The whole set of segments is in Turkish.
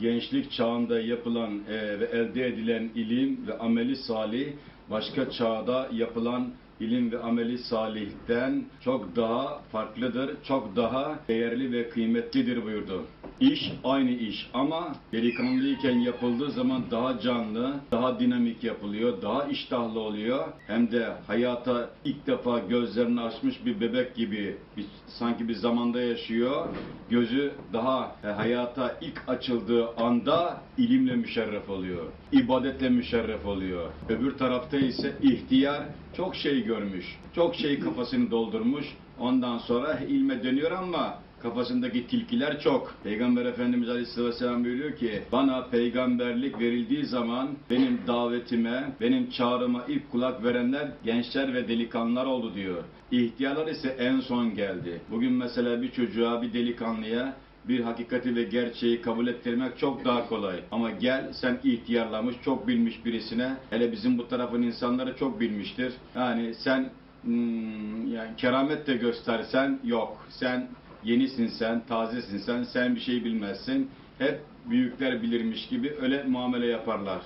gençlik çağında yapılan e, ve elde edilen ilim ve ameli salih başka çağda yapılan ilim ve ameli salihten çok daha farklıdır, çok daha değerli ve kıymetlidir buyurdu. İş aynı iş ama delikanlıyken yapıldığı zaman daha canlı, daha dinamik yapılıyor, daha iştahlı oluyor. Hem de hayata ilk defa gözlerini açmış bir bebek gibi bir, sanki bir zamanda yaşıyor. Gözü daha e, hayata ilk açıldığı anda ilimle müşerref oluyor. ibadetle müşerref oluyor. Öbür tarafta ise ihtiyar çok şey görmüş. Çok şey kafasını doldurmuş. Ondan sonra ilme dönüyor ama kafasındaki tilkiler çok. Peygamber Efendimiz Aleyhisselatü Vesselam buyuruyor ki bana peygamberlik verildiği zaman benim davetime, benim çağrıma ilk kulak verenler gençler ve delikanlılar oldu diyor. İhtiyarlar ise en son geldi. Bugün mesela bir çocuğa, bir delikanlıya bir hakikati ve gerçeği kabul ettirmek çok daha kolay. Ama gel sen ihtiyarlamış, çok bilmiş birisine, hele bizim bu tarafın insanları çok bilmiştir. Yani sen hmm, yani keramet de göstersen yok. Sen yenisin sen, tazesin sen, sen bir şey bilmezsin. Hep büyükler bilirmiş gibi öyle muamele yaparlar.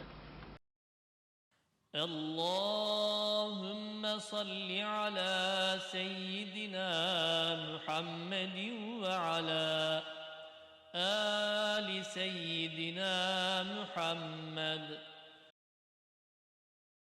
Allahümme salli ala seyyidina Muhammedin ve ala ali seyyidina Muhammed.